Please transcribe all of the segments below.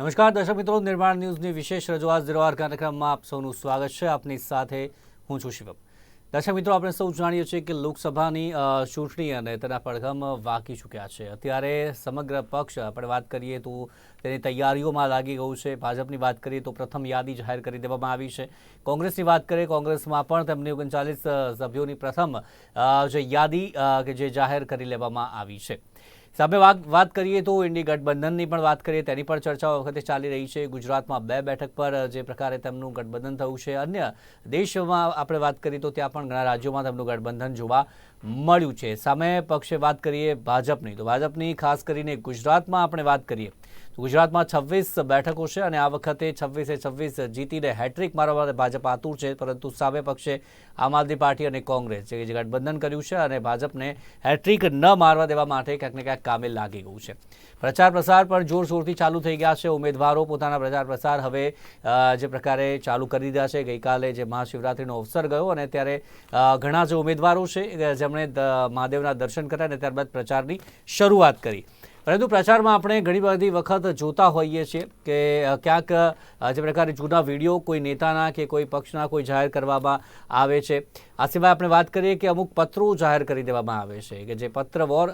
નમસ્કાર, દર્શક મિત્રો, નિર્માણ ન્યૂઝની વિશેષ રજૂઆત ઝીરોવાર કાર્યક્રમમાં આપ સૌનું સ્વાગત છે. આપની સાથે હું છું શિવમ. દર્શક મિત્રો, આપણે સૌ જાણીએ છીએ કે લોકસભાની ચૂંટણી અને તેના પડઘમ વાંકી ચૂક્યા છે. અત્યારે સમગ્ર પક્ષ, આપણે વાત કરીએ તો તેની તૈયારીઓમાં લાગી ગયું છે. ભાજપની વાત કરીએ તો પ્રથમ યાદી જાહેર કરી દેવામાં આવી છે. કોંગ્રેસની વાત કરીએ, કોંગ્રેસમાં પણ તેમની ઓગણચાલીસ સભ્યોની પ્રથમ જે યાદી કે જે જાહેર કરી લેવામાં આવી છે. સામે વાત કરીએ તો ઇન્ડી ગઠબંધનની પણ વાત કરીએ, તેની પણ ચર્ચાઓ વખતે ચાલી રહી છે. ગુજરાતમાં બે બેઠક પર જે પ્રકારે તેમનું ગઠબંધન થયું છે, અન્ય દેશમાં આપણે વાત કરીએ તો ત્યાં પણ ઘણા રાજ્યોમાં તેમનું ગઠબંધન જોવા મળ્યું છે. સામે પક્ષે વાત કરીએ ભાજપની. તો ભાજપની ખાસ કરીને ગુજરાતમાં આપણે વાત કરીએ ગુજરાતમાં છવ્વીસ બેઠકો છે અને આ વખતે છવ્વીસે છવ્વીસ જીતીને હેટ્રિક મારવા માટે ભાજપ આતુર છે, પરંતુ સામે પક્ષે આમ આદમી પાર્ટી અને કોંગ્રેસ જે ગઠબંધન કર્યું છે અને ભાજપને હેટ્રિક ન મારવા દેવા માટે ક્યાંક ને ક્યાંક કામે લાગી ગયું છે. પ્રચાર પ્રસાર પણ જોરશોરથી ચાલુ થઈ ગયા છે. ઉમેદવારો પોતાના પ્રચાર પ્રસાર હવે જે પ્રકારે ચાલુ કરી દીધા છે. ગઈકાલે જે મહાશિવરાત્રિનો અવસર ગયો અને ત્યારે ઘણા જે ઉમેદવારો છે, જેમણે મહાદેવના દર્શન કર્યા અને ત્યારબાદ પ્રચારની શરૂઆત કરી. પરંતુ પ્રચારમાં આપણે ઘણી બધી વખત જોતા હોઈએ છીએ કે ક્યાંક જે પ્રકારે જૂના વીડિયો કોઈ નેતાના કે કોઈ પક્ષના કોઈ જાહેર કરવામાં આવે છે. આ સિવાય આપણે વાત કરીએ કે અમુક પત્રો જાહેર કરી દેવામાં આવે છે કે જે પત્ર વોર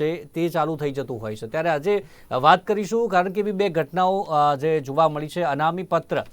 જે તે ચાલુ થઈ જતું હોય છે. ત્યારે આજે વાત કરીશું કારણ કે એવી બે ઘટનાઓ જે જોવા મળી છે. અનામી પત્ર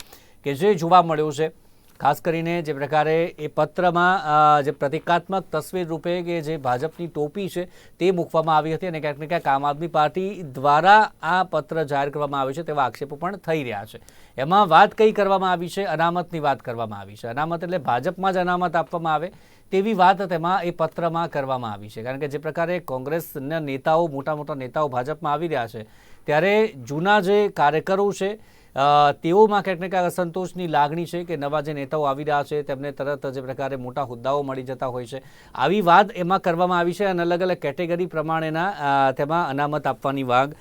કે જે જોવા મળ્યું છે. ખાસ કરીને જે પ્રકારે એ પત્રમાં જે પ્રતિકાત્મક તસવીર રૂપે કે જે ભાજપની ટોપી છે તે મૂકવામાં આવી હતી અને ક્યાંક ને ક્યાંક આમ આદમી પાર્ટી દ્વારા આ પત્ર જાહેર કરવામાં આવ્યો છે તેવા આક્ષેપો પણ થઈ રહ્યા છે. એમાં વાત કઈ કરવામાં આવી છે? અનામતની વાત કરવામાં આવી છે. અનામત એટલે ભાજપમાં જ અનામત આપવામાં આવે તેવી વાત તેમાં એ પત્રમાં કરવામાં આવી છે. કારણ કે જે પ્રકારે કોંગ્રેસના નેતાઓ મોટા મોટા નેતાઓ ભાજપમાં આવી રહ્યા છે, ત્યારે જૂના જે કાર્યકરો છે તેઓમાં ક્યાંક ને ક્યાંક અસંતોષની લાગણી છે કે નવા જે નેતાઓ આવી રહ્યા છે, તેમને તરત જે પ્રકારે મોટા હોદ્દાઓ મળી જતા હોય છે. આવી વાત એમાં કરવામાં આવી છે અને અલગ અલગ કેટેગરી પ્રમાણેના તેમાં અનામત આપવાની વાગ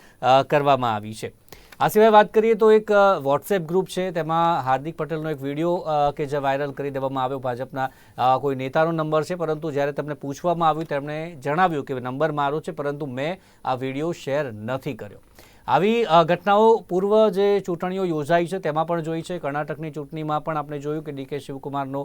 કરવામાં આવી છે. આ સિવાય વાત કરીએ તો એક વોટ્સએપ ગ્રુપ છે, તેમાં હાર્દિક પટેલનો એક વીડિયો કે જે વાયરલ કરી દેવામાં આવ્યો ભાજપના કોઈ નેતાનો નંબર છે. પરંતુ જ્યારે તેમને પૂછવામાં આવ્યું, તેમણે જણાવ્યું કે નંબર મારો છે, પરંતુ મેં આ વીડિયો શેર નથી કર્યો. આવી ઘટનાઓ પૂર્વ જે ચૂંટણીઓ યોજાઈ છે, તેમાં પણ જોઈ છે. કર્ણાટકની ચૂંટણીમાં પણ આપણે જોયું કે ડીકે શિવકુમારનો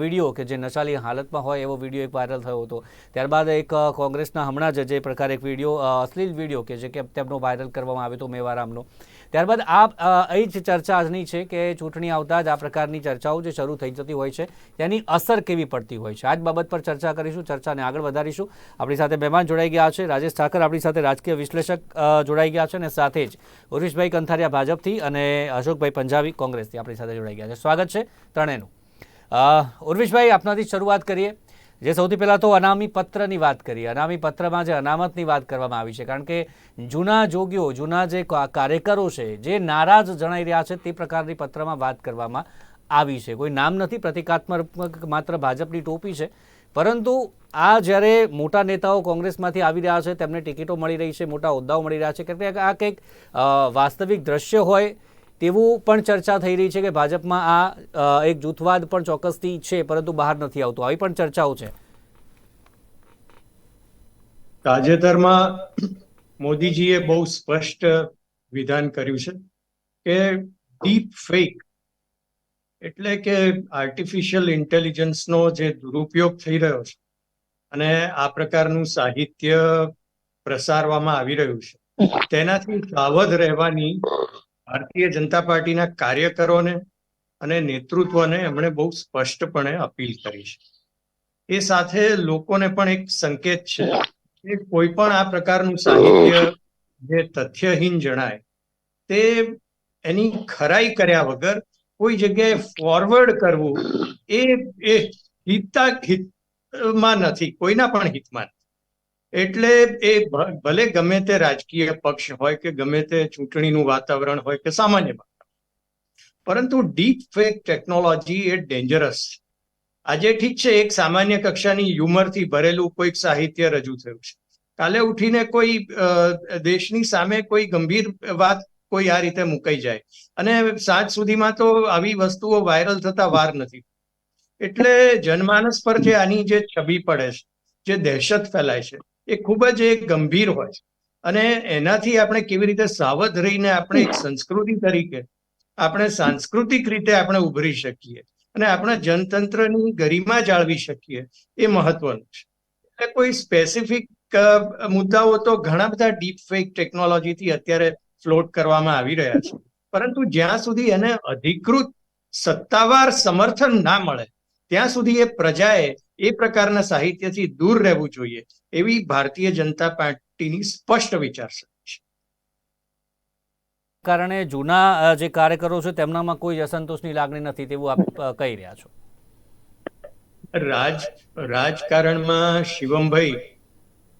વીડિયો કે જે નશાલી હાલતમાં હોય એવો વીડિયો એક વાયરલ થયો હતો. ત્યારબાદ એક કોંગ્રેસના હમણાં જ જે પ્રકારે એક વીડિયો અશ્લીલ વીડિયો કે જે કે તેમનો વાયરલ કરવામાં આવ્યો હતો, મેવારામનો. ત્યારબાદ આ એ જ ચર્ચા આજની છે કે ચૂંટણી આવતા જ આ પ્રકારની ચર્ચાઓ જે શરૂ થઈ જતી હોય છે, તેની અસર કેવી પડતી હોય છે? આ જ બાબત પર ચર્ચા કરીશું, ચર્ચાને આગળ વધારીશું. આપણી સાથે મહેમાન જોડાઈ ગયા છે. રાજેશ ઠાકર આપણી સાથે રાજકીય વિશ્લેષક જોડાઈ ગયા છે અને સાથે જ ઉર્વિશભાઈ કંથારિયા ભાજપથી અને અશોકભાઈ પંજાબી કોંગ્રેસથી આપણી સાથે જોડાઈ ગયા છે. સ્વાગત છે ત્રણેયનું. ઉર્વિશભાઈ, આપનાથી શરૂઆત કરીએ. જે સૌથી પહેલાં તો અનામી પત્રની વાત કરીએ. અનામી પત્રમાં જે અનામતની વાત કરવામાં આવી છે, કારણ કે જૂના જોગીઓ, જૂના જે કાર્યકરો છે, જે નારાજ જણાઈ રહ્યા છે તે પ્રકારની પત્રમાં વાત કરવામાં આવી છે. કોઈ નામ નથી, પ્રતિકાત્મક માત્ર ભાજપની ટોપી છે. પરંતુ આ જ્યારે મોટા નેતાઓ કોંગ્રેસમાંથી આવી રહ્યા છે, તેમને ટિકિટો મળી રહી છે, મોટા હોદ્દાઓ મળી રહ્યા છે કે આ કંઈક વાસ્તવિક દ્રશ્ય હોય તેવું પણ ચર્ચા થઈ રહી છે કે ભાજપમાં આ એક જૂથવાદ પણ ચોક્કસથી છે, પરંતુ બહાર નથી આવતું. આવી પણ ચર્ચાઓ છે. તાજેતરમાં મોદીજીએ બહુ સ્પષ્ટ વિધાન કર્યું છે કે ડીપ ફેક એટલે કે આર્ટિફિશિયલ ઇન્ટેલિજન્સનો જે દુરુપયોગ થઈ રહ્યો છે અને આ પ્રકારનું સાહિત્ય પ્રસારવામાં આવી રહ્યું છે. તેનાથી સાવધ રહેવાની ભારતીય જનતા પાર્ટીના કાર્યકરોને અને નેતૃત્વને એમણે બહુ સ્પષ્ટપણે અપીલ કરી છે એ સાથે લોકોને પણ એક સંકેત છે કે કોઈ પણ આ પ્રકારનું સાહિત્ય જે તથ્યહીન જણાય, તે એની ખરાઈ કર્યા વગર કોઈ જગ્યાએ ફોરવર્ડ કરવું એ એ હિતતા, હિતમાં નથી, કોઈના પણ હિતમાં. એટલે એ ભલે ગમે તે રાજકીય પક્ષ હોય કે ગમે તે ચૂંટણીનું વાતાવરણ હોય કે સામાન્ય પરંતુ ડીપ ફેક ટેકનોલોજી એ ડેન્જરસ છે. આજે ઠીક છે, એક સામાન્ય કક્ષાની હ્યુમરથી ભરેલું કોઈક સાહિત્ય રજૂ થયું છે. કાલે ઉઠીને કોઈ દેશની સામે કોઈ ગંભીર વાત કોઈ આ રીતે મુકાઈ જાય. અને સાંજ સુધીમાં તો આવી વસ્તુઓ વાયરલ થતા વાર નથી. એટલે જનમાનસ પર જે આની જે છબી પડે છે, જે દહેશત ફેલાય છે એ ખૂબ જ ગંભીર હોય છે. અને એનાથી આપણે કેવી રીતે સાવધ રહીને આપણે એક સંસ્કૃતિ તરીકે, આપણે સાંસ્કૃતિક રીતે આપણે ઉભરી શકીએ અને આપણા જનતંત્રની ગરિમા જાળવી શકીએ એ મહત્વનું છે. એટલે કોઈ સ્પેસિફિક મુદ્દાઓ તો ઘણા બધા ડીપ ફેક ટેકનોલોજીથી અત્યારે ફ્લોટ કરવામાં આવી રહ્યા છે. પરંતુ જ્યાં સુધી એને અધિકૃત સત્તાવાર સમર્થન ના મળે ત્યાં સુધી એ પ્રજાએ એ પ્રકારના સાહિત્યથી દૂર રહેવું જોઈએ એવી ભારતીય જનતા પાર્ટીની સ્પષ્ટ વિચારસરણી છે. કારણે જૂના જે કાર્યકરો છે તેમનામાં કોઈ અસંતોષની લાગણી નથી તેવું આપ કહી રહ્યા છો? રાજ રાજકારણમાં શિવમભાઈ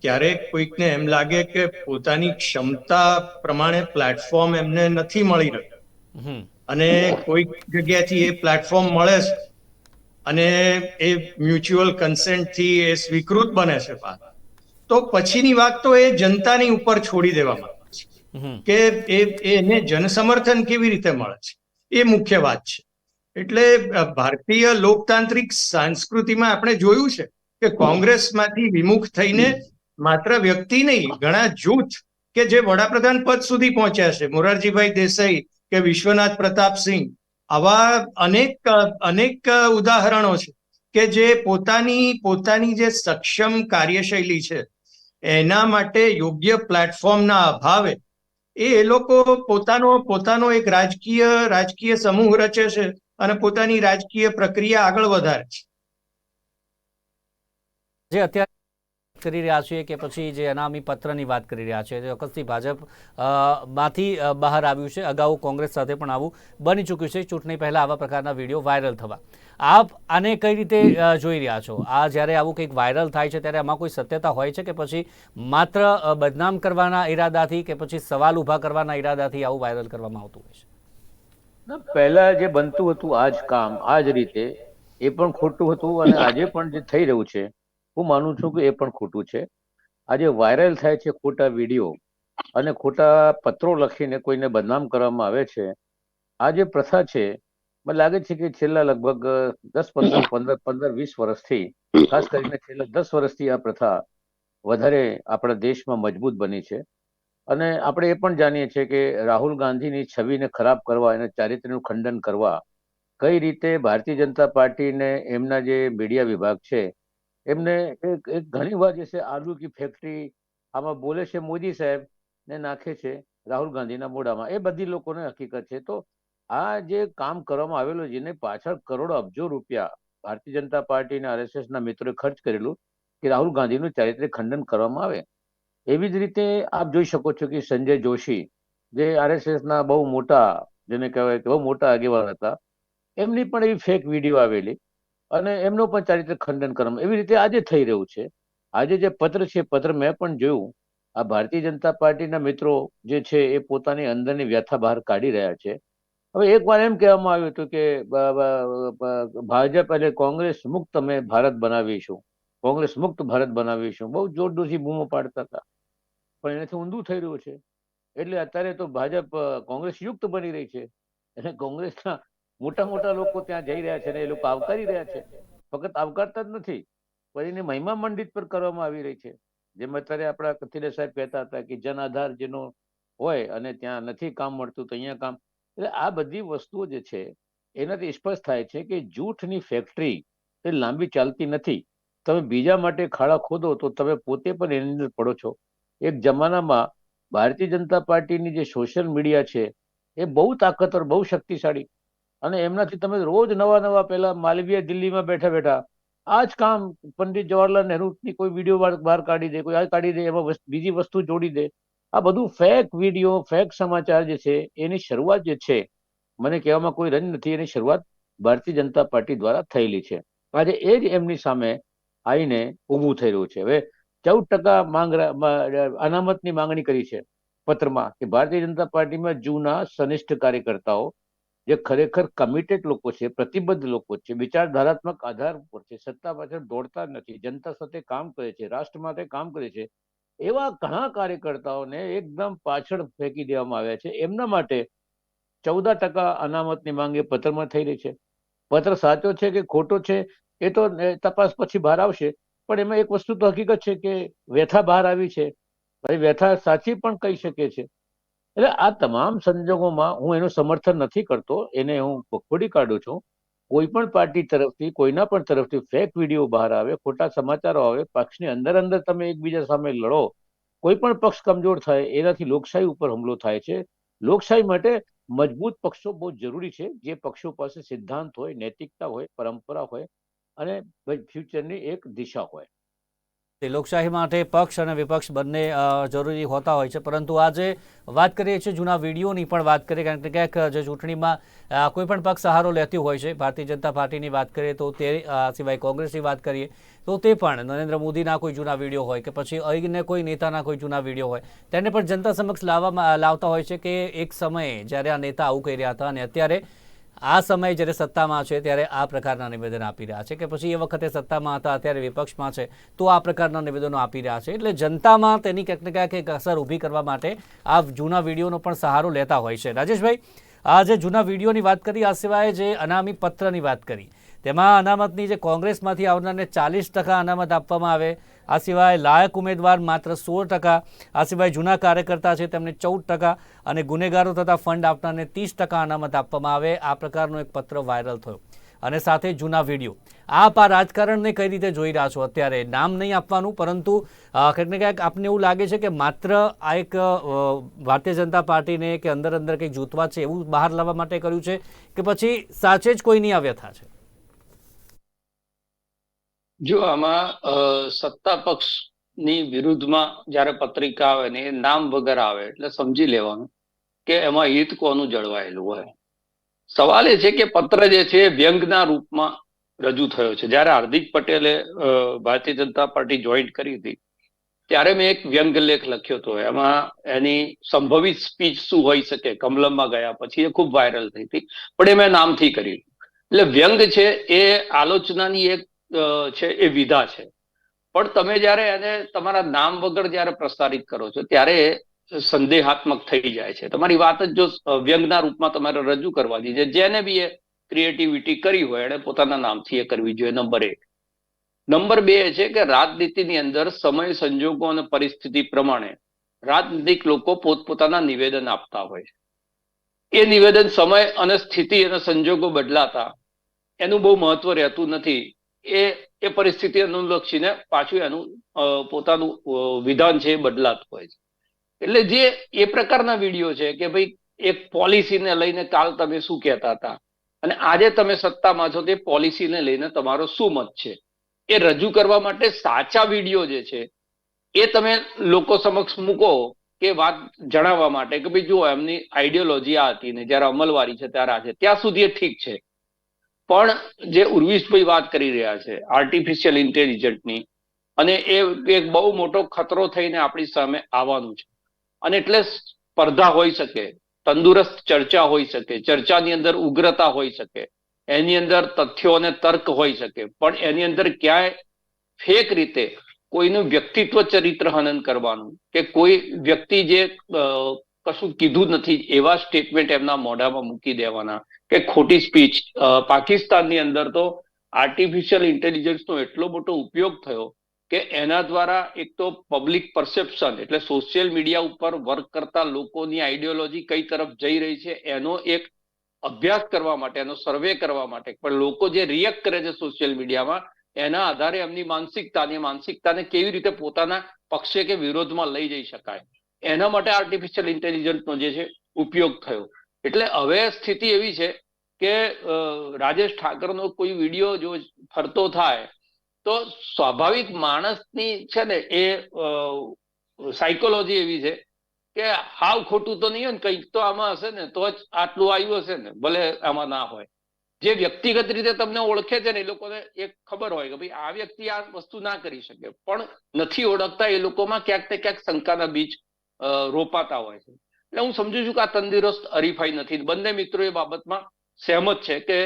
ક્યારેક કોઈકને એમ લાગે કે પોતાની ક્ષમતા પ્રમાણે પ્લેટફોર્મ એમને નથી મળી રહ્યું. અને કોઈક જગ્યાથી એ પ્લેટફોર્મ મળે છે અને એ મ્યુચ્યુઅલ કન્સેન્ટથી એ સ્વીકૃત બને છે પાક તો પછીની વાત તો એ જનતાની ઉપર છોડી દેવામાં આવે છે. કે એ એને જનસમર્થન કેવી રીતે મળે છે? એ મુખ્ય વાત છે. એટલે ભારતીય લોકતાંત્રિક સંસ્કૃતિમાં આપણે જોયું છે કે કોંગ્રેસમાંથી વિમુખ થઈને માત્ર વ્યક્તિ નહીં ઘણા જૂથ કે જે વડાપ્રધાન પદ સુધી પહોંચ્યા છે. મોરારજીભાઈ દેસાઈ કે વિશ્વનાથ પ્રતાપસિંહ આવા અનેક અનેક ઉદાહરણો છે કે જે પોતાની પોતાની જે સક્ષમ કાર્યશૈલી છે, એના માટે યોગ્ય પ્લેટફોર્મના અભાવે એ એ લોકો પોતાનો પોતાનો એક રાજકીય રાજકીય સમૂહ રચે છે અને પોતાની રાજકીય પ્રક્રિયા આગળ વધારે છે. જે અત્યારે કરી રહ્યા છીએ કે પછી જે અનામી પત્રની વાત કરી રહ્યા છે, જે ચોક્કસથી ભાજપમાંથી બહાર આવ્યું છે. અગાઉ કોંગ્રેસ સાથે પણ આવું બની ચૂક્યું છે. ચૂંટણી પહેલાં આવા પ્રકારના વીડિયો વાયરલ થવા. આપ આને કઈ રીતે જોઈ રહ્યા છો? આ જ્યારે આવું કંઈક વાયરલ થાય છે ત્યારે આમાં કોઈ સત્યતા હોય છે કે પછી માત્ર બદનામ કરવાના ઈરાદાથી કે પછી સવાલ ઊભા કરવાના ઈરાદાથી આવું વાયરલ કરવામાં આવતું હોય છે? પહેલા જે બનતું હતું આ જ કામ, આ જ રીતે, એ પણ ખોટું હતું અને આજે પણ જે થઈ રહ્યું છે હું માનું છું કે એ પણ ખોટું છે. આજે વાયરલ થાય છે ખોટા વીડિયો અને ખોટા પત્રો લખીને કોઈને બદનામ કરવામાં આવે છે. આ જે પ્રથા છે, મને લાગે છે કે છેલ્લા લગભગ દસ, પંદર પંદર પંદર, વીસ વર્ષથી, ખાસ કરીને છેલ્લા દસ વર્ષથી આ પ્રથા વધારે આપણા દેશમાં મજબૂત બની છે. અને આપણે એ પણ જાણીએ છીએ કે રાહુલ ગાંધીની છબીને ખરાબ કરવા અને ચારિત્ર્યનું ખંડન કરવા કઈ રીતે ભારતીય જનતા પાર્ટીને એમના જે મીડિયા વિભાગ છે એમને એક એક ઘણી વાર જે છે આલુ કી ફેક્ટરી આમાં બોલે છે મોદી સાહેબ ને નાખે છે રાહુલ ગાંધીના મોઢામાં. એ બધી લોકોને હકીકત છે. તો આ જે કામ કરવામાં આવેલું જેને પાછળ કરોડો અબજો રૂપિયા ભારતીય જનતા પાર્ટી અને આરએસએસ ના મિત્રોએ ખર્ચ કરેલું કે રાહુલ ગાંધીનું ચારિત્ર્ય ખંડન કરવામાં આવે. એવી જ રીતે આપ જોઈ શકો છો કે સંજય જોશી, જે આરએસએસ ના બહુ મોટા, જેને કહેવાય કે બહુ મોટા આગેવાન હતા, એમની પણ એવી ફેક વીડિયો આવેલી. અને એમનું પણ ચારિત્ર ખંડન કરવામાં એવી રીતે આજે થઈ રહ્યું છે. આજે જે પત્ર છે પત્ર મેં પણ જોયું. આ ભારતીય જનતા પાર્ટીના મિત્રો જે છે, એ પોતાની અંદરની વ્યથા બહાર કાઢી રહ્યા છે. હવે એક વાર એમ કહેવામાં આવ્યું હતું કે ભાજપ એટલે કોંગ્રેસ મુક્ત અમે ભારત બનાવીશું. કોંગ્રેસ મુક્ત ભારત બનાવીશું. બહુ જોર જોરથી બૂમો પાડતા હતા. પણ એનાથી ઊંધું થઈ રહ્યું છે. એટલે અત્યારે તો ભાજપ કોંગ્રેસ યુક્ત બની રહી છે. અને કોંગ્રેસના મોટા મોટા લોકો ત્યાં જઈ રહ્યા છે ને એ લોકો આવકારી રહ્યા છે. ફક્ત આવકારતા જ નથી, પણ એની મહિમા મંડિત પર કરવામાં આવી રહી છે. જેમ અત્યારે આપણા કથિરે સાહેબ કહેતા હતા કે જન આધાર જેનો હોય અને ત્યાં નથી કામ મળતું તો અહીંયા કામ. એટલે આ બધી વસ્તુઓ જે છે, એનાથી સ્પષ્ટ થાય છે કે જૂઠની ફેક્ટરી એ લાંબી ચાલતી નથી. તમે બીજા માટે ખાડા ખોદો તો તમે પોતે પણ એની અંદર પડો છો. એક જમાનામાં ભારતીય જનતા પાર્ટીની જે સોશિયલ મીડિયા છે, એ બહુ તાકતવર, બહુ શક્તિશાળી અને એમનાથી તમે રોજ નવા નવા પહેલા માલવીય દિલ્હીમાં બેઠા બેઠા આ જ કામ પંડિત જવાહરલાલ નહેરુની કોઈ વીડિયો બહાર કાઢી દે, કોઈ આ કાઢી દે, એમાં બીજી વસ્તુ જોડી દે. આ બધું ફેક વીડિયો ફેક સમાચાર જે છે, એની શરૂઆત જે છે, મને કહેવામાં કોઈ રંજ નથી, એની શરૂઆત ભારતીય જનતા પાર્ટી દ્વારા થયેલી છે. આજે એ જ એમની સામે આવીને ઊભું થઈ રહ્યું છે. હવે ચૌદ ટકા માંગ અનામતની માંગણી કરી છે પત્રમાં કે ભારતીય જનતા પાર્ટીમાં જૂના સનિષ્ઠ કાર્યકર્તાઓ જે ખરેખર કમિટેડ લોકો છે, પ્રતિબદ્ધ લોકો છે, વિચારધારાત્મક આધાર ઉપર છે, સત્તા પાછળ દોડતા નથી, જનતા સાથે કામ કરે છે, રાષ્ટ્ર માટે કામ કરે છે, એવા ઘણા કાર્યકર્તાઓને એકદમ પાછળ ફેંકી દેવામાં આવ્યા છે. એમના માટે ચૌદ ટકા અનામતની માંગ એ પત્રમાં થઈ રહી છે. પત્ર સાચો છે કે ખોટો છે એ તો તપાસ પછી બહાર આવશે, પણ એમાં એક વસ્તુ તો હકીકત છે કે વ્યથા બહાર આવી છે. વ્યથા સાચી પણ કહી શકે છે. એટલે આ તમામ સંજોગોમાં હું એનું સમર્થન નથી કરતો, એને હું વખોડી કાઢું છું. કોઈ પણ પાર્ટી તરફથી, કોઈના પણ તરફથી ફેક વીડિયો બહાર આવે, ખોટા સમાચારો આવે, પક્ષની અંદર અંદર તમે એકબીજા સામે લડો, કોઈ પણ પક્ષ કમજોર થાય, એનાથી લોકશાહી ઉપર હુમલો થાય છે. લોકશાહી માટે મજબૂત પક્ષો બહુ જરૂરી છે. જે પક્ષો પાસે સિદ્ધાંત હોય, નૈતિકતા હોય, પરંપરા હોય, અને ફ્યુચરની એક દિશા હોય. લોકશાહી માટે પક્ષ અને વિપક્ષ બંને જરૂરી હોતા હોય છે. પરંતુ આજે વાત કરીએ છીએ જૂના વિડીયોની પણ વાત કરીએ, કારણ કે ક્યાંક જે ચૂંટણીમાં કોઈ પણ પક્ષ સહારો લેતી હોય છે, ભારતીય જનતા પાર્ટીની વાત કરીએ તો તે સિવાય કોંગ્રેસની વાત કરીએ, તો તે પણ નરેન્દ્ર મોદીના કોઈ જૂના વીડિયો હોય કે પછી અન્ય કોઈ નેતાના કોઈ જૂના વીડિયો હોય, તેને પણ જનતા સમક્ષ લાવવામાં લાવતા હોય છે કે એક સમયે જ્યારે આ નેતા આવું કહી રહ્યા હતા અને અત્યારે આ સમયે જ્યારે સત્તામાં છે ત્યારે આ પ્રકારના નિવેદન આપી રહ્યા છે કે પછી એ વખતે સત્તામાં હતા, અત્યારે વિપક્ષમાં છે, તો આ પ્રકારના નિવેદનો આપી રહ્યા છે. એટલે જનતામાં તેની ક્યાંક ને ક્યાંક એક અસર ઊભી કરવા માટે આ જૂના વિડીયોનો પણ સહારો લેતા હોય છે. રાજેશભાઈ, આ જે જૂના વિડીયોની વાત કરી, આ સિવાય જે અનામી પત્રની વાત કરી તેમાં અનામતની જે કોંગ્રેસમાંથી આવનારને ચાલીસ ટકા અનામત આપવામાં આવે, આ સિવાય લાયક ઉમેદવાર માત્ર સોળ ટકા, આ સિવાય જૂના કાર્યકર્તા છે તેમને ચૌદ ટકા અને ગુનેગારો તથા ફંડ આપનારને ત્રીસ ટકા અનામત આપવામાં આવે, આ પ્રકારનો એક પત્ર વાયરલ થયો. અને સાથે જૂના વીડિયો. આપ આ રાજકારણને કઈ રીતે જોઈ રહ્યા છો? અત્યારે નામ નહીં આપવાનું, પરંતુ કંઈક ને ક્યાંક આપને એવું લાગે છે કે માત્ર આ એક ભારતીય જનતા પાર્ટીને કે અંદર અંદર કંઈક જૂથવા છે એવું બહાર લાવવા માટે કર્યું છે કે પછી સાચે જ કોઈની આ વ્યથા છે? જો આમાં સત્તા સત્તા પક્ષની વિરુદ્ધમાં જ્યારે પત્રિકા આવે ને નામ વગર આવે, એટલે સમજી લેવાનું કે એમાં હિત કોનું જળવાયેલું હોય. સવાલ એ છે કે પત્ર જે છે વ્યંગના રૂપમાં રજૂ થયો છે. જ્યારે હાર્દિક પટેલે ભારતીય જનતા પાર્ટી જોઈન્ટ કરી હતી, ત્યારે મેં એક વ્યંગ લેખ લખ્યો હતો. એમાં એની સંભવિત સ્પીચ શું હોઈ શકે? કમલમમાં ગયા પછી એ ખૂબ વાયરલ થઈ હતી, પણ એ મેં નામથી કરી. એટલે વ્યંગ છે એ આલોચનાની એક છે એ વિધા છે. પણ તમે જ્યારે એને તમારા નામ વગર જ્યારે પ્રસારિત કરો છો, ત્યારે સંદેહાત્મક થઈ જાય છે. તમારી વાત જ જો વ્યંગના રૂપમાં તમારે રજૂ કરવાની છે. જેને બી એ ક્રિએટિવિટી કરી હોય, એને પોતાના નામથી એ કરવી જોઈએ. નંબર એક. નંબર બે એ છે કે રાજનીતિની અંદર સમય, સંજોગો અને પરિસ્થિતિ પ્રમાણે રાજનીતિક લોકો પોતપોતાના નિવેદન આપતા હોય છે. એ નિવેદન સમય અને સ્થિતિ અને સંજોગો બદલાતા એનું બહુ મહત્વ રહેતું નથી. એ એ પરિસ્થિતિ અનુલક્ષીને પાછું એનું પોતાનું વિધાન છે એ બદલાતું હોય છે. એટલે જે એ પ્રકારના વીડિયો છે કે ભાઈ એક પોલિસીને લઈને કાલ તમે શું કહેતા હતા અને આજે તમે સત્તામાં છો તે પોલિસીને લઈને તમારો શું મત છે? એ રજૂ કરવા માટે સાચા વીડિયો જે છે એ તમે લોકો સમક્ષ મૂકો કે વાત જણાવવા માટે કે ભાઈ જુઓ એમની આઈડિયોલોજી આ હતી ને જ્યારે અમલવારી છે ત્યારે આજે ત્યાં સુધી એ ઠીક છે. પણ જે ઉર્વિશભાઈ વાત કરી રહ્યા છે આર્ટિફિશિયલ ઇન્ટેલિજન્ટની અને એ એક બહુ મોટો ખતરો થઈને આપણી સામે આવવાનું છે. અને એટલે સ્પર્ધા હોઈ શકે, તંદુરસ્ત ચર્ચા હોઈ શકે, ચર્ચાની અંદર ઉગ્રતા હોઈ શકે, એની અંદર તથ્યો અને તર્ક હોઈ શકે, પણ એની અંદર ક્યાંય ફેક રીતે કોઈનું વ્યક્તિત્વ ચરિત્ર હનન કરવાનું કે કોઈ વ્યક્તિ જે કશું કીધું નથી. એવા સ્ટેટમેન્ટ એમના મોઢામાં મૂકી દેવાના કે ખોટી સ્પીચ પાકિસ્તાનની અંદર તો આર્ટિફિશિયલ ઇન્ટેલિજન્સનો એટલો મોટો ઉપયોગ થયો કે એના દ્વારા એક તો પબ્લિક પરસેપ્શન એટલે સોશિયલ મીડિયા ઉપર વર્ક કરતા લોકોની આઈડિયોલોજી કઈ તરફ જઈ રહી છે, એનો એક અભ્યાસ કરવા માટે, એનો સર્વે કરવા માટે. પણ લોકો જે રિએક્ટ કરે છે સોશિયલ મીડિયામાં એના આધારે એમની માનસિકતાની, માનસિકતાને કેવી રીતે પોતાના પક્ષે કે વિરોધમાં લઈ જઈ શકાય. એના માટે આર્ટિફિશિયલ ઇન્ટેલિજન્સનો જે છે ઉપયોગ થયો. એટલે હવે સ્થિતિ એવી છે કે રાજેશ ઠાકરનો કોઈ વીડિયો જો ફરતો થાય, તો સ્વાભાવિક માણસની છે ને એ સાયકોલોજી એવી છે કે હાવ ખોટું તો નહીં હોય ને, કંઈક તો આમાં હશે ને, તો જ આટલું આવ્યું હશે ને, ભલે આમાં ના હોય. જે વ્યક્તિગત રીતે તમને ઓળખે છે ને, એ લોકોને એક ખબર હોય કે ભાઈ આ વ્યક્તિ આ વસ્તુ ના કરી શકે. પણ નથી ઓળખતા એ લોકોમાં ક્યાંક ને ક્યાંક શંકાના બીજ રોપાતા હોય છે. એટલે હું સમજુ છું કે આ તંદુરસ્ત, હરીફાઈ નથી. બંને મિત્રો એ બાબતમાં સહેમત છે કે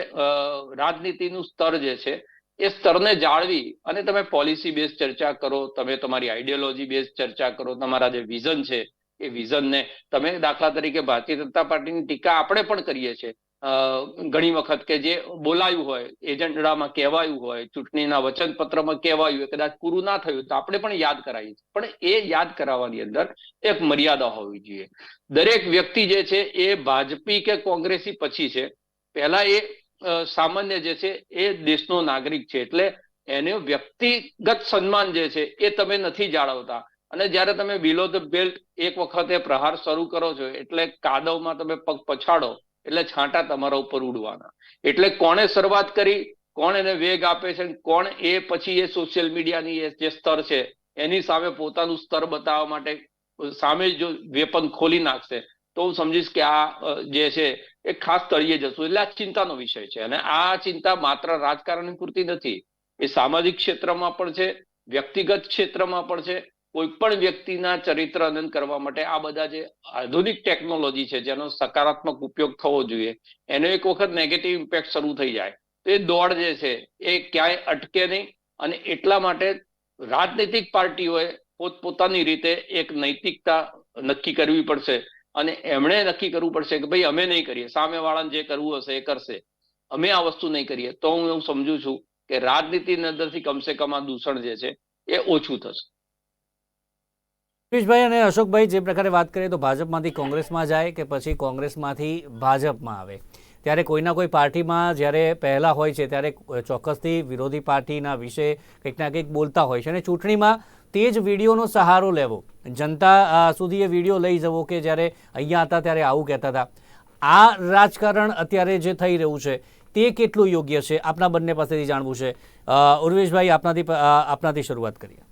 રાજનીતિનું સ્તર જે છે, એ સ્તરને જાળવી અને તમે પોલિસી બેઝ ચર્ચા કરો, તમે તમારી આઈડિયોલોજી બેઝ ચર્ચા કરો, તમારા જે વિઝન છે, એ વિઝનને તમે દાખલા તરીકે ભારતીય જનતા પાર્ટીની ટીકા આપણે પણ કરીએ છીએ. ઘણી વખત કે જે બોલાયું હોય એજન્ડામાં કહેવાયું હોય, ચૂંટણીના વચનપત્રમાં કહેવાયું હોય, કદાચ પૂરું ના થયું તો આપણે પણ યાદ કરાવીએ પણ એ યાદ કરાવવાની અંદર એક મર્યાદા હોવી જોઈએ. દરેક વ્યક્તિ જે છે એ ભાજપી કે કોંગ્રેસી પછી છે, પહેલા એ સામાન્ય જે છે એ દેશનો નાગરિક છે. એટલે એને વ્યક્તિગત સન્માન જે છે એ તમે નથી જાળવતા. અને જ્યારે તમે બિલો ધ બેલ્ટ એક વખતે પ્રહાર શરૂ કરો છો, એટલે કાદવમાં તમે પગ પછાડો એટલે છાંટા તમારા ઉપર ઉડવાના. એટલે કોણે શરૂઆત કરી, કોણ એને વેગ આપે છે કોણ એ પછી એ સોશિયલ મીડિયાની જે સ્તર છે, એની સામે પોતાનું સ્તર બતાવવા માટે સામે જો વેપન ખોલી નાખશે, તો હું સમજીશ કે આ જે છે એ ખાસ તળિયે જશું. એટલે આ ચિંતાનો વિષય છે અને આ ચિંતા માત્ર રાજકારણની પૂરતી નથી, એ સામાજિક ક્ષેત્રમાં પણ છે, વ્યક્તિગત ક્ષેત્રમાં પણ છે કોઈ પણ વ્યક્તિના ચરિત્ર અનંત કરવા માટે આ બધા જે આધુનિક ટેકનોલોજી છે, જેનો સકારાત્મક ઉપયોગ થવો જોઈએ, એનો એક વખત નેગેટિવ ઇમ્પેક્ટ શરૂ થઈ જાય. તો એ દોડ જે છે, એ ક્યાંય અટકે નહીં અને એટલા માટે રાજનીતિક પાર્ટીઓએ પોતપોતાની રીતે એક નૈતિકતા નક્કી કરવી પડશે અને એમણે નક્કી કરવું પડશે કે ભાઈ, અમે નહીં કરીએ. સામેવાળાને જે કરવું હશે એ કરશે. અમે આ વસ્તુ નહીં કરીએ. તો હું એવું સમજુ છું કે રાજનીતિની અંદરથી કમસે કમ આ દૂષણ જે છે, એ ઓછું થશે. પિયુષભાઈ અને અશોકભાઈ, જે પ્રકારે વાત કરીએ તો ભાજપમાંથી કોંગ્રેસમાં જાય કે પછી કોંગ્રેસમાંથી ભાજપમાં આવે? ત્યારે કોઈના કોઈ પાર્ટીમાં જ્યારે પહેલાં હોય છે, ત્યારે ચોક્કસથી વિરોધી પાર્ટીના વિશે કંઈક ના કંઈક બોલતા હોય છે અને ચૂંટણીમાં તે જ વિડીયોનો સહારો લેવો. જનતા સુધી એ વીડિયો લઈ જવો કે જ્યારે અહીંયા હતા ત્યારે આવું કહેતા હતા. આ રાજકારણ અત્યારે જે થઈ રહ્યું છે, તે કેટલું યોગ્ય છે? આપના બંને પાસેથી જાણવું છે. ઉર્વેશભાઈ, આપનાથી આપનાથી શરૂઆત કરીએ.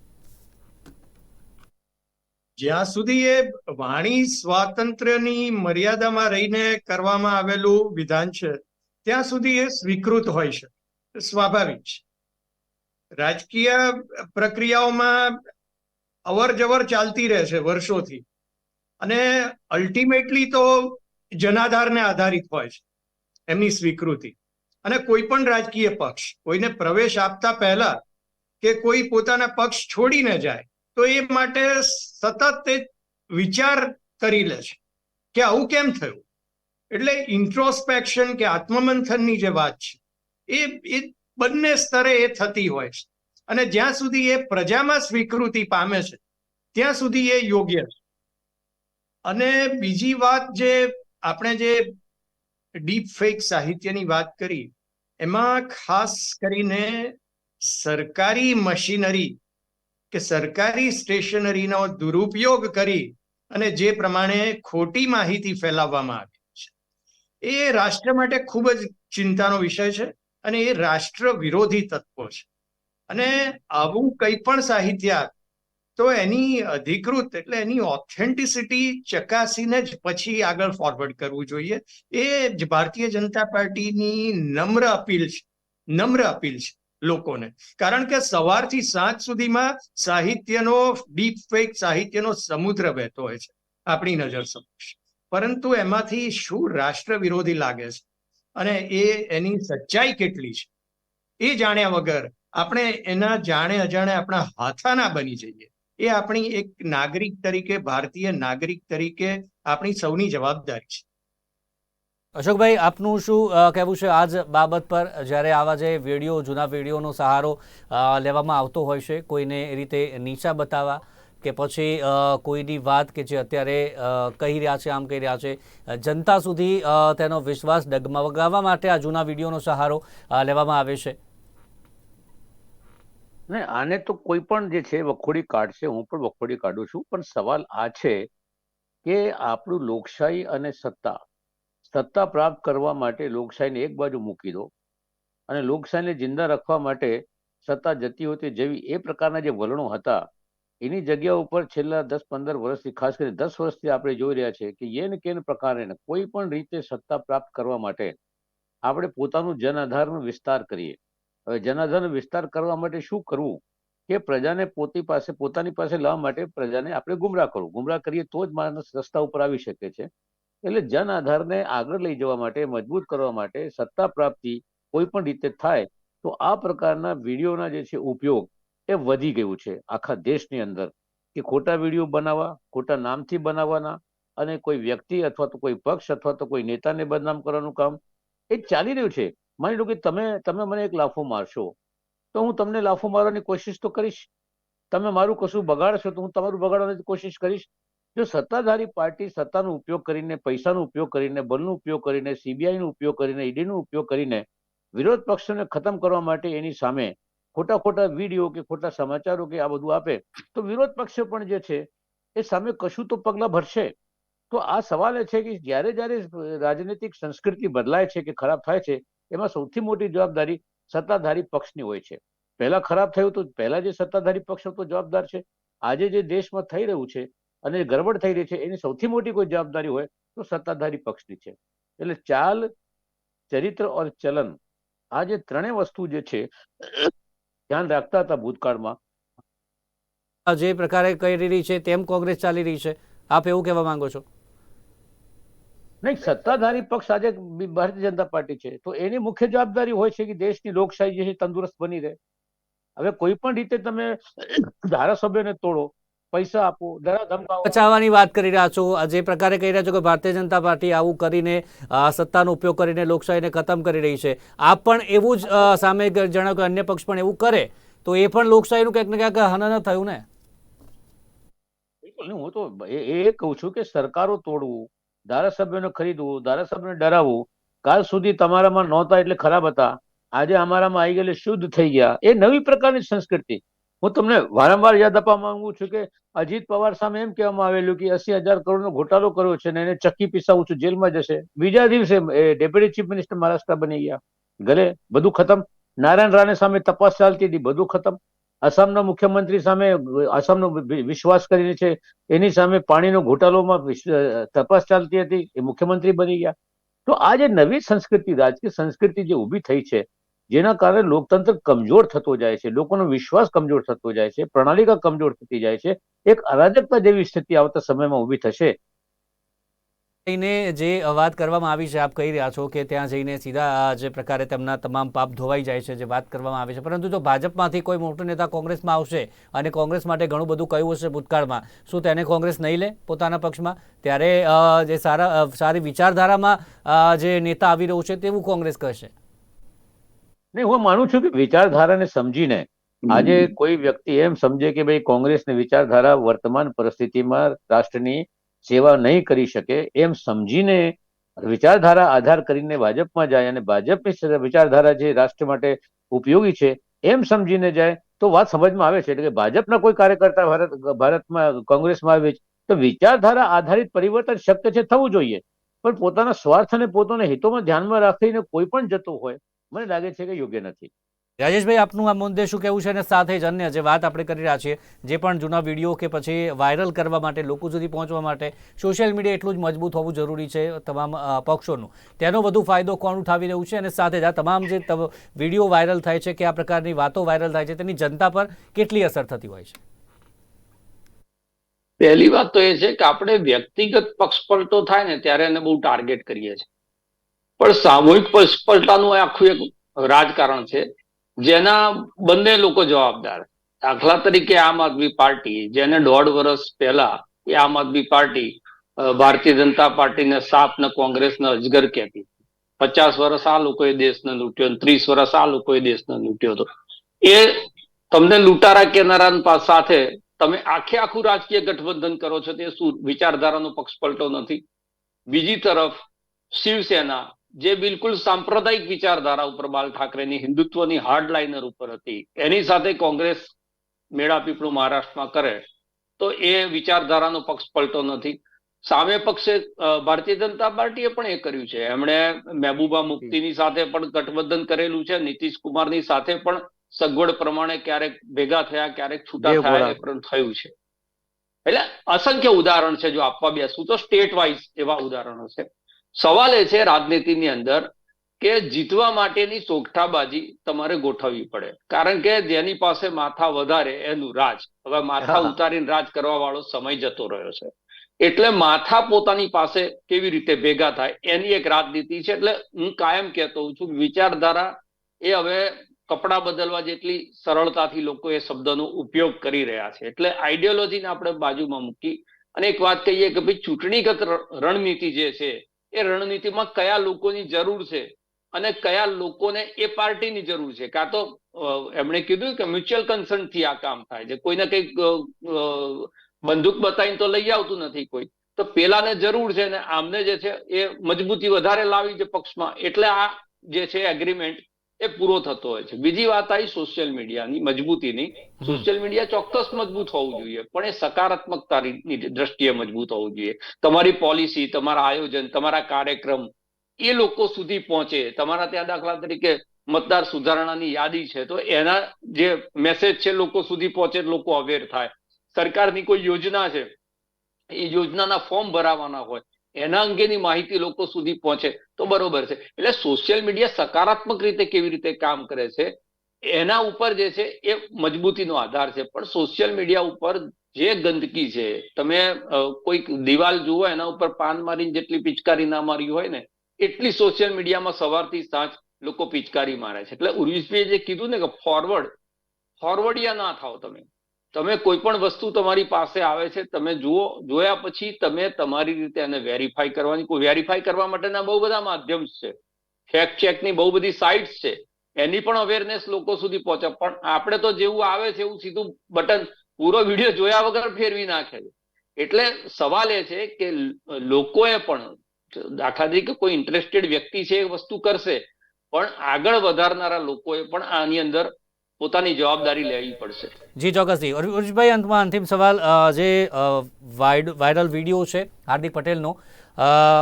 જ્યાં સુધી એ વાણી સ્વાતંત્ર્યની મર્યાદામાં રહીને કરવામાં આવેલું વિધાન છે, ત્યાં સુધી એ સ્વીકૃત હોય છે. સ્વાભાવિક છે. રાજકીય પ્રક્રિયાઓમાં અવર જવર ચાલતી રહે છે વર્ષોથી. અને અલ્ટિમેટલી તો જનાધારને આધારિત હોય છે, એમની સ્વીકૃતિ. અને કોઈ પણ રાજકીય પક્ષ કોઈને પ્રવેશ આપતા પહેલા કે કોઈ પોતાના પક્ષ છોડીને જાય તો એ માટે સતત તે વિચાર કરી લે છે કે આવું કેમ થયું? એટલે ઇન્ટ્રોસ્પેક્શન કે આત્મમંથનની જે વાત છે, એ એ બંને સ્તરે એ થતી હોય છે. અને જ્યાં સુધી એ પ્રજામાં સ્વીકૃતિ પામે છે, ત્યાં સુધી એ યોગ્ય છે. અને બીજી વાત જે આપણે જે ડીપ ફેક સાહિત્યની વાત કરી, એમાં ખાસ કરીને સરકારી મશીનરી કે સરકારી સ્ટેશનરીનો દુરુપયોગ કરી અને જે પ્રમાણે ખોટી માહિતી ફેલાવવામાં આવી છે. એ રાષ્ટ્ર માટે ખૂબ જ ચિંતાનો વિષય છે અને એ રાષ્ટ્ર વિરોધી તત્વો છે. અને આવું કંઈ પણ સાહિત્ય તો એની અધિકૃત એટલે એની ઓથેન્ટિસિટી ચકાસીને જ પછી આગળ ફોરવર્ડ કરવું જોઈએ. એ જ ભારતીય જનતા પાર્ટીની નમ્ર અપીલ છે. નમ્ર અપીલ છે. લોકોને. કારણ કે સવારથી સાંજ સુધીમાં સાહિત્યનો ડીપ ફેક સાહિત્યનો સમુદ્ર વહેતો હોય છે, આપણી નજર સમક્ષ. પરંતુ એમાંથી શું રાષ્ટ્ર વિરોધી લાગે છે? અને એ એની સચ્ચાઈ કેટલી છે? એ જાણ્યા વગર આપણે એના જાણે અજાણે આપણા હાથાના બની જઈએ. એ આપણી એક નાગરિક તરીકે, ભારતીય નાગરિક તરીકે આપણી સૌની જવાબદારી છે. અશોકભાઈ, આપનું શું કહેવું છે આજ બાબત પર? જ્યારે આવા જે વીડિયો, જૂના વિડીયોનો સહારો લેવામાં આવતો હોય છે, કોઈને એ રીતે નીચા બતાવવા કે પછી કોઈની વાત કે જે અત્યારે કહી રહ્યા છે, આમ કહી રહ્યા છે, જનતા સુધી તેનો વિશ્વાસ ડગમગાવવા માટે આ જૂના વિડીયોનો સહારો લેવામાં આવે છે. ને આને તો કોઈ પણ જે છે વખોડી કાઢશે, હું પણ વખોડી કાઢું છું, પણ સવાલ આ છે કે આપણું લોકશાહી અને સત્તા સત્તા પ્રાપ્ત કરવા માટે લોકશાહીને એક બાજુ મૂકી દો અને લોકશાહીને જિંદા રાખવા માટે સત્તા જતી હોતી જેવી એ પ્રકારના જે વલણો હતા, એની જગ્યા ઉપર છેલ્લા દસ પંદર વર્ષથી, ખાસ કરીને દસ વર્ષથી આપણે જોઈ રહ્યા છે કે યેન કેન પ્રકારે કોઈ પણ રીતે સત્તા પ્રાપ્ત કરવા માટે આપણે પોતાનું જન આધારનો વિસ્તાર કરીએ. હવે જનાધારનો વિસ્તાર કરવા માટે શું કરવું? કે પ્રજાને પોતી પાસે, પોતાની પાસે લાવવા માટે પ્રજાને આપણે ગુમરાહ કરવું. ગુમરાહ કરીએ તો જ માણસ રસ્તા ઉપર આવી શકે છે. એટલે જન આધારને આગળ લઈ જવા માટે, મજબૂત કરવા માટે સત્તા પ્રાપ્તિ કોઈ પણ રીતે થાય, તો આ પ્રકારના વિડીયોના જે છે ઉપયોગ એ વધી ગયું છે આખા દેશની અંદર. કે ખોટા વીડિયો બનાવવા, ખોટા નામથી બનાવવાના અને કોઈ વ્યક્તિ અથવા તો કોઈ પક્ષ અથવા તો કોઈ નેતાને બદનામ કરવાનું કામ, એ ચાલી રહ્યું છે. માની લો કે તમે તમે મને એક લાફો મારશો, તો હું તમને લાફો મારવાની કોશિશ તો કરીશ. તમે મારું કશું બગાડશો તો હું તમારું બગાડવાની કોશિશ કરીશ. જો સત્તાધારી પાર્ટી સત્તાનો ઉપયોગ કરીને, પૈસાનો ઉપયોગ કરીને બળનો ઉપયોગ કરીને, સીબીઆઈનો ઉપયોગ કરીને, ઈડીનો ઉપયોગ કરીને વિરોધ પક્ષોને ખતમ કરવા માટે એની સામે ખોટા ખોટા વીડિયો કે ખોટા સમાચારો કે આ બધું આપે, તો વિરોધ પક્ષો પણ જે છે, એ સામે કશું તો પગલાં ભરશે? તો આ સવાલ એ છે કે જ્યારે જ્યારે રાજનૈતિક સંસ્કૃતિ બદલાય છે કે ખરાબ થાય છે, એમાં સૌથી મોટી જવાબદારી સત્તાધારી પક્ષની હોય છે. પહેલા ખરાબ થયું તો પહેલા જે સત્તાધારી પક્ષ હતો જવાબદાર છે. આજે જે દેશમાં થઈ રહ્યું છે અને ગરબડ થઈ રહી છે એની સૌથી મોટી કોઈ જવાબદારી હોય તો સત્તાધારી પક્ષની છે. એટલે ચાલ ચરિત્ર ઓર ચલન આ જે ત્રણેય વસ્તુ જે છે ધ્યાન રાખતા હતા ભૂતકાળમાં. આ જે પ્રકારે કરી રહી છે તેમ કોંગ્રેસ ચાલી રહી છે. આપ એવું કહેવા માંગો છો? નહીં સત્તાધારી પક્ષ આજે ભારતીય જનતા પાર્ટી છે. તો એની મુખ્ય જવાબદારી હોય છે કે દેશની લોકશાહી જે છે તંદુરસ્ત બની રહે. હવે કોઈ પણ રીતે તમે ધારાસભ્યોને તોડો પૈસા આપો ધમકાવો. બચાવવાની વાત કરી રહ્યા છો. જે પ્રકારે કહી રહ્યા છો કે ભારતીય જનતા પાર્ટી આવું કરીને સત્તાનો ઉપયોગ કરીને લોકશાહીને ખતમ કરી રહી છે. આપ પણ એવું જ સામે જણાવો કે અન્ય પક્ષ પણ એવું કરે તો એ પણ લોકશાહીનું ક્યાંક ને ક્યાંક હનન થયું ને? બિલકુલ નહીં, હું તો એ કહું છું કે સરકારો તોડવું ધારાસભ્યોને ખરીદવું ધારાસભ્યોને ડરાવવું કાલ સુધી તમારામાં નહોતા એટલે ખરાબ હતા. આજે અમારામાં આવી ગયેલે શુદ્ધ થઈ ગયા. એ નવી પ્રકારની સંસ્કૃતિ. હું તમને વારંવાર યાદ આપવા માંગુ છું કે અજીત પવાર સામે એમ કહેવામાં આવેલું કે અસી હજાર કરોડનો ઘોટાળો કર્યો છે ને એને ચક્કી પીસાવું છું, જેલમાં જશે. બીજા દિવસે ડેપ્યુટી ચીફ મિનિસ્ટર મહારાષ્ટ્ર બની ગયા. ગલે? બધું ખતમ? નારાયણ રાણે સામે તપાસ ચાલતી હતી, બધું ખતમ? આસામના મુખ્યમંત્રી સામે, આસામનો વિશ્વાસ કરીને છે, એની સામે પાણીનો ઘોટાલોમાં તપાસ ચાલતી હતી, એ મુખ્યમંત્રી બની ગયા. તો આ જે નવી સંસ્કૃતિ, રાજકીય સંસ્કૃતિ જે ઊભી થઈ છે જેના કારણે લોકતંત્ર કમજોર થતો જાય છે, લોકોનો વિશ્વાસ કમજોર થતો જાય છે, પ્રણાલિકા કમજોર થતી જાય છે, એક અરાજકતા જેવી સ્થિતિ આવતા સમયમાં ઊભી થશે. લઈને જે વાત કરવામાં આવી છે, આપ કહી રહ્યા છો કે ત્યાં જઈને સીધા જે પ્રકારે તેમના તમામ પાપ ધોવાઈ જાય છે, જે વાત કરવામાં આવે છે. પરંતુ જો ભાજપમાંથી કોઈ મોટો નેતા કોંગ્રેસમાં આવશે અને કોંગ્રેસ માટે ઘણું બધું કહ્યું હશે ભૂતકાળમાં, શું તેને કોંગ્રેસ નહીં લે પોતાના પક્ષમાં? ત્યારે જે સારા સારી વિચારધારામાં જે નેતા આવી રહ્યું છે તેવું કોંગ્રેસ કહેશે. નહીં હું માનું છું કે વિચારધારાને સમજીને આજે કોઈ વ્યક્તિ એમ સમજે કે ભાઈ કોંગ્રેસની વિચારધારા વર્તમાન પરિસ્થિતિમાં રાષ્ટ્રની સેવા નહીં કરી શકે એમ સમજીને વિચારધારા આધાર કરીને ભાજપમાં જાય અને ભાજપની વિચારધારા જે રાષ્ટ્ર માટે ઉપયોગી છે એમ સમજીને જાય તો વાત સમજમાં આવે છે. એટલે કે ભાજપના કોઈ કાર્યકર્તા ભારત ભારતમાં કોંગ્રેસમાં આવે છે તો વિચારધારા આધારિત પરિવર્તન શક્ય છે થવું જોઈએ. પણ પોતાના સ્વાર્થ અને પોતાના હિતોમાં ધ્યાનમાં રાખીને કોઈ પણ જતો હોય મને લાગે છે કે યોગ્ય નથી. રાજેશભાઈ આપનું આ મુદ્દે શું કહેવું છે? અને સાથે જ અન્ય જે વાત આપણે કરી રહ્યા છીએ જે પણ જૂના વીડિયો કે પછી વાયરલ કરવા માટે લોકો સુધી પહોંચવા માટે સોશિયલ મીડિયા એટલું જ મજબૂત હોવું જરૂરી છે તમામ પક્ષોનું. તેનો વધુ ફાયદો કોણ ઉઠાવી રહ્યું છે? અને સાથે જ આ તમામ જે વીડિયો વાયરલ થાય છે કે આ પ્રકારની વાતો વાયરલ થાય છે તેની જનતા પર કેટલી અસર થતી હોય છે? પહેલી વાત તો એ છે કે આપણે વ્યક્તિગત પક્ષ પર તો થાય ને ત્યારે એને બહુ ટાર્ગેટ કરીએ છીએ. પણ સામૂહિક સ્પષ્ટતાનું આખું એક રાજકારણ છે. જેના બંને લોકો જવાબદાર. દાખલા તરીકે આમ આદમી પાર્ટી, જેને દોઢ વર્ષ પહેલા એ આમ આદમી પાર્ટી ભારતીય જનતા પાર્ટીને સાપ ને કોંગ્રેસને અજગર કહેતી. પચાસ વર્ષ આ લોકોએ દેશને લૂંટ્યો ત્રીસ વર્ષ આ લોકોએ દેશને લૂંટ્યો હતો. એ તમને લૂંટારા કેનારા સાથે તમે આખે આખું રાજકીય ગઠબંધન કરો છો તે શું વિચારધારાનો પક્ષપલટો નથી? બીજી તરફ શિવસેના જે બિલકુલ સાંપ્રદાયિક વિચારધારા ઉપર બાલ ઠાકરેની હિન્દુત્વની હાર્ડલાઇનર ઉપર હતી એની સાથે કોંગ્રેસ મેળાપીપળું મહારાષ્ટ્રમાં કરે તો એ વિચારધારાનો પક્ષપલટો નથી. સામે પક્ષે ભારતીય જનતા પાર્ટીએ પણ એ કર્યું છે. એમણે મહેબૂબા મુફ્તીની સાથે પણ ગઠબંધન કરેલું છે નીતિશ કુમારની સાથે પણ સગવડ પ્રમાણે ક્યારેક ભેગા થયા ક્યારેક છૂટા થયા પણ થયું છે. એટલે અસંખ્ય ઉદાહરણ છે જો આપવા બેસું તો સ્ટેટ વાઇઝ એવા ઉદાહરણો છે. સવાલ એ છે રાજનીતિની અંદર કે જીતવા માટેની સોગઠાબાજી તમારે ગોઠવવી પડે. કારણ કે જેની પાસે માથા વધારે એનું રાજ. હવે માથા ઉતારીને રાજ કરવા વાળો સમય જતો રહ્યો છે. એટલે માથા પોતાની પાસે કેવી રીતે ભેગા થાય એની એક રાજનીતિ છે. એટલે હું કાયમ કહેતો હોઉં છું કે વિચારધારા એ હવે કપડા બદલવા જેટલી સરળતાથી લોકો એ શબ્દનો ઉપયોગ કરી રહ્યા છે. એટલે આઈડિયોલોજીને આપણે બાજુમાં મૂકી અને એક વાત કહીએ કે ભાઈ ચૂંટણીગત રણનીતિ જે છે એ રણનીતિમાં કયા લોકોની જરૂર છે અને કયા લોકોને એ પાર્ટીની જરૂર છે? કાં તો એમણે કીધું કે મ્યુચ્યુઅલ કન્સર્નથી આ કામ થાય છે. કોઈને કંઈક બંદૂક બતાવીને તો લઈ આવતું નથી કોઈ. તો પેલાને જરૂર છે ને આમને જે છે એ મજબૂતી વધારે લાવી છે પક્ષમાં. એટલે આ જે છે એગ્રીમેન્ટ એ પૂરો થતો હોય છે. બીજી વાત આવી સોશિયલ મીડિયાની મજબૂતીની. સોશિયલ મીડિયા ચોક્કસ મજબૂત હોવું જોઈએ, પણ એ સકારાત્મકતાની દ્રષ્ટિએ મજબૂત હોવું જોઈએ. તમારી પોલિસી તમારા આયોજન, તમારા કાર્યક્રમ, એ લોકો સુધી પહોંચે. તમારા ત્યાં દાખલા તરીકે મતદાર સુધારણાની યાદી છે, તો એના જે મેસેજ છે, લોકો સુધી પહોંચે લોકો અવેર થાય. સરકારની કોઈ યોજના છે, એ યોજનાના ફોર્મ ભરાવાના હોય એના અંગેની માહિતી લોકો સુધી પહોંચે, તો બરોબર છે. એટલે સોશિયલ મીડિયા સકારાત્મક રીતે કેવી રીતે કામ કરે છે, એના ઉપર જે છે એ મજબૂતીનો આધાર છે. પણ સોશિયલ મીડિયા ઉપર જે ગંદકી છે, તમે કોઈક દિવાલ જુઓ, એના ઉપર પાન મારીને જેટલી પિચકારી ના મારી હોય ને, એટલી સોશિયલ મીડિયામાં સવારથી સાંજ લોકો પિચકારી મારે છે. એટલે ઉર્વિશભાઈએ જે કીધું ને કે ફોરવર્ડ ફોરવર્ડિયા ના થાવ તમે. તમે કોઈ પણ વસ્તુ તમારી પાસે આવે છે, તમે જુઓ, જોયા પછી તમે તમારી રીતે એને વેરીફાઈ કરવાની, કોઈ વેરીફાઈ કરવા માટેના બહુ બધા માધ્યમ છે. ફેક્ટ ચેકની બહુ બધી સાઇટ્સ છે. એની પણ અવેરનેસ લોકો સુધી પહોંચે. પણ આપણે તો જેવું આવે છે એવું સીધું બટન પૂરો વીડિયો જોયા વગર ફેરવી નાખે છે. એટલે સવાલ એ છે કે લોકોએ પણ દાખલા તરીકે કોઈ ઇન્ટરેસ્ટેડ વ્યક્તિ છે એ વસ્તુ કરશે, પણ આગળ વધારનારા લોકોએ પણ આની અંદર પોતાની જવાબદારી લેવી પડશે. જી ચોક્કસથી ઉર- ઉર્જભાઈ અંતમાં અંતિમ સવાલ જે વાયરલ વીડિયો છે, હાર્દિક પટેલનો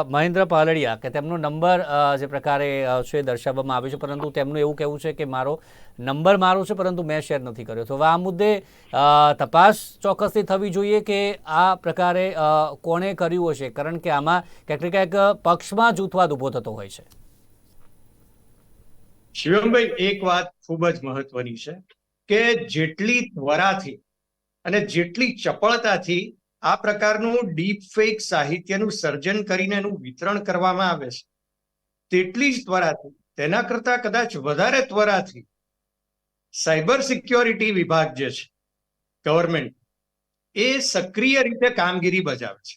મહેન્દ્ર પાલડિયા, કે તેમનો નંબર જે પ્રકારે છે, દર્શાવવામાં આવ્યો છે, પરંતુ તેમનું એવું કહેવું છે કે મારો નંબર મારો છે, પરંતુ મેં શેર નથી કર્યો. તો આ મુદ્દે તપાસ ચોક્કસથી થવી જોઈએ કે આ પ્રકારે કોણે કર્યું હશે? કારણ કે આમાં ક્યાંક ને ક્યાંક પક્ષમાં જૂથવાદ ઊભો થતો હોય છે. શિવમભાઈ, એક વાત ખૂબ જ મહત્વની છે કે જેટલી ત્વરાથી અને જેટલી ચપળતાથી આ પ્રકારનું ડીપ ફેક સાહિત્યનું સર્જન કરીને એનું વિતરણ કરવામાં આવે છે, તેટલી જ ત્વરાથી. તેના કરતા કદાચ વધારે ત્વરાથી સાયબર સિક્યોરિટી વિભાગ જે છે, ગવર્મેન્ટ, એ સક્રિય રીતે કામગીરી બજાવે છે.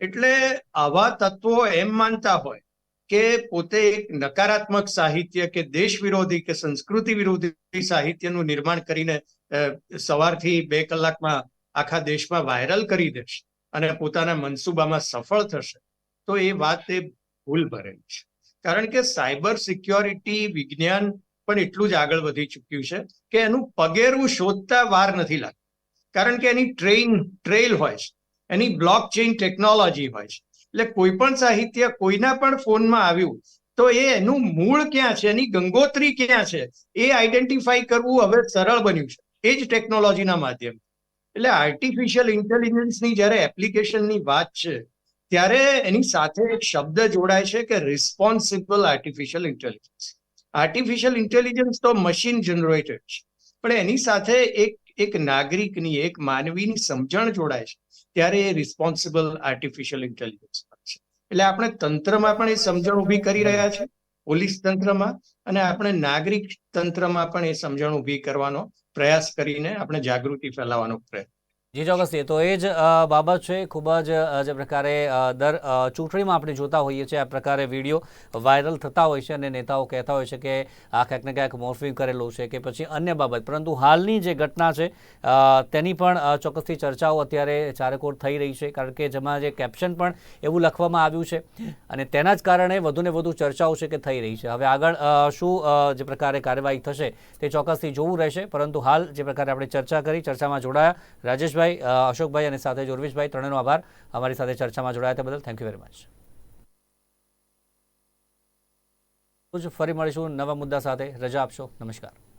એટલે આવા તત્વો એમ માનતા હોય કે પોતે એક નકારાત્મક સાહિત્ય કે દેશ વિરોધી કે સંસ્કૃતિ વિરોધી સાહિત્યનું નિર્માણ કરીને સવારથી બે કલાકમાં આખા દેશમાં વાયરલ કરી દેશે અને પોતાના મનસૂબામાં સફળ થશે, તો એ વાત એ ભૂલ ભરેલી છે. કારણ કે સાયબર સિક્યોરિટી વિજ્ઞાન પણ એટલું જ આગળ વધી ચૂક્યું છે કે એનું પગેરું શોધતા વાર નથી લાગતી. કારણ કે એની ટ્રેન ટ્રેલ હોય છે, એની બ્લોક ચેઇન ટેકનોલોજી હોય છે એટલે કોઈ પણ સાહિત્ય કોઈના પણ ફોનમાં આવ્યું, તો એ એનું મૂળ ક્યાં છે? એની ગંગોત્રી ક્યાં છે? એ આઈડેન્ટિફાઈ કરવું હવે સરળ બન્યું છે. એ જ ટેકનોલોજીના માધ્યમ એટલે આર્ટિફિશિયલ ઇન્ટેલિજન્સની જ્યારે એપ્લિકેશનની વાત છે, ત્યારે એની સાથે એક શબ્દ જોડાય છે કે responsible artificial intelligence artificial intelligence તો મશીન જનરેટેડ છે. પણ એની સાથે એક એક નાગરિકની, એક માનવીની સમજણ જોડાય છે. ત્યારે એ રિસ્પોન્સિબલ આર્ટિફિશિયલ ઇન્ટેલિજન્સ એટલે આપણે તંત્રમાં પણ એ સમજણ ઊભી કરી રહ્યા છે, પોલીસ તંત્રમાં, અને આપણે નાગરિક તંત્રમાં પણ એ સમજણ ઊભી કરવાનો પ્રયાસ કરીને આપણે જાગૃતિ ફેલાવવાનો પ્રયત્ન જી ચોક્કસથી તો એ જ બાબત છે. ખૂબ જ જે પ્રકારે દર ચૂંટણીમાં આપણે જોતા હોઈએ છીએ, આ પ્રકારે વીડિયો વાયરલ થતા હોય છે અને નેતાઓ કહેતા હોય છે કે આ ક્યાંક ને ક્યાંક મોર્ફિંગ કરેલું છે કે પછી અન્ય બાબત. પરંતુ હાલની જે ઘટના છે તેની પણ ચોક્કસથી ચર્ચાઓ અત્યારે ચારેકોર થઈ રહી છે, કારણ કે જેમાં જે કેપ્શન પણ એવું લખવામાં આવ્યું છે અને તેના જ કારણે વધુને વધુ ચર્ચાઓ છે કે થઈ રહી છે. હવે આગળ શું જે પ્રકારે કાર્યવાહી થશે તે ચોક્કસથી જોવું રહેશે. પરંતુ હાલ જે પ્રકારે આપણે ચર્ચા કરી, ચર્ચામાં જોડાયા, રાજેશભાઈ અ, અશોકભાઈ અને સાથે જોરવીશભાઈ ત્રણેયનો આભાર. અમારી સાથે ચર્ચામાં જોડાયા તે બદલ થેન્ક યુ વેરી મચ ફરી મળીશું નવા મુદ્દા સાથે. રજા આપશો. નમસ્કાર.